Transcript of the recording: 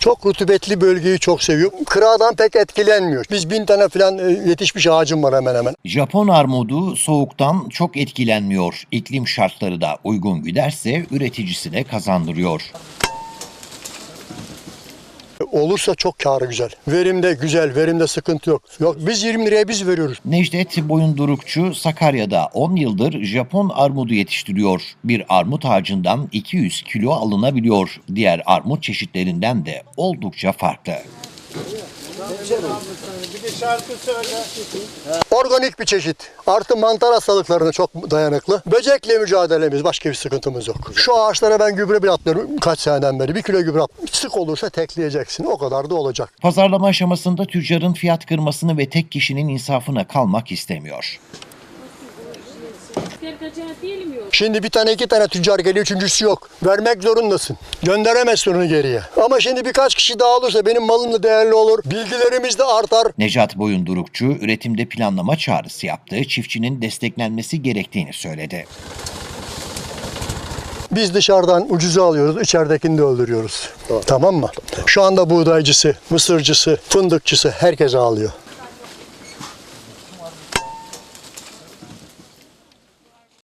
Çok rutubetli bölgeyi çok seviyor. Kıradan pek etkilenmiyor. Biz bin tane falan e, yetişmiş ağacım var hemen hemen. Japon armudu soğuktan çok etkilenmiyor. İklim şartları da uygun giderse üreticisine kazandırıyor. Olursa çok karı güzel. Verimde güzel, verimde sıkıntı yok. Yok biz 20 liraya biz veriyoruz. Necdet Boyundurukçu Sakarya'da 10 yıldır Japon armudu yetiştiriyor. Bir armut ağacından 200 kilo alınabiliyor. Diğer armut çeşitlerinden de oldukça farklı. Organik bir çeşit. Artı mantar hastalıklarına çok dayanıklı. Böcekle mücadelemiz başka bir sıkıntımız yok. Şu ağaçlara ben gübre bile atmıyorum kaç seneden beri. Bir kilo gübre at. Sık olursa tekleyeceksin. O kadar da olacak. Pazarlama aşamasında tüccarın fiyat kırmasını ve tek kişinin insafına kalmak istemiyor. Şimdi bir tane iki tane tüccar geliyor üçüncüsü yok. Vermek zorundasın. Gönderemezsin onu geriye. Ama şimdi birkaç kişi daha olursa benim malım da değerli olur. Bilgilerimiz de artar. Necat Boyundurukçu üretimde planlama çağrısı yaptı, çiftçinin desteklenmesi gerektiğini söyledi. Biz dışarıdan ucuza alıyoruz, içeridekini de öldürüyoruz. Tamam mı? Şu anda buğdaycısı, mısırcısı, fındıkçısı herkes alıyor.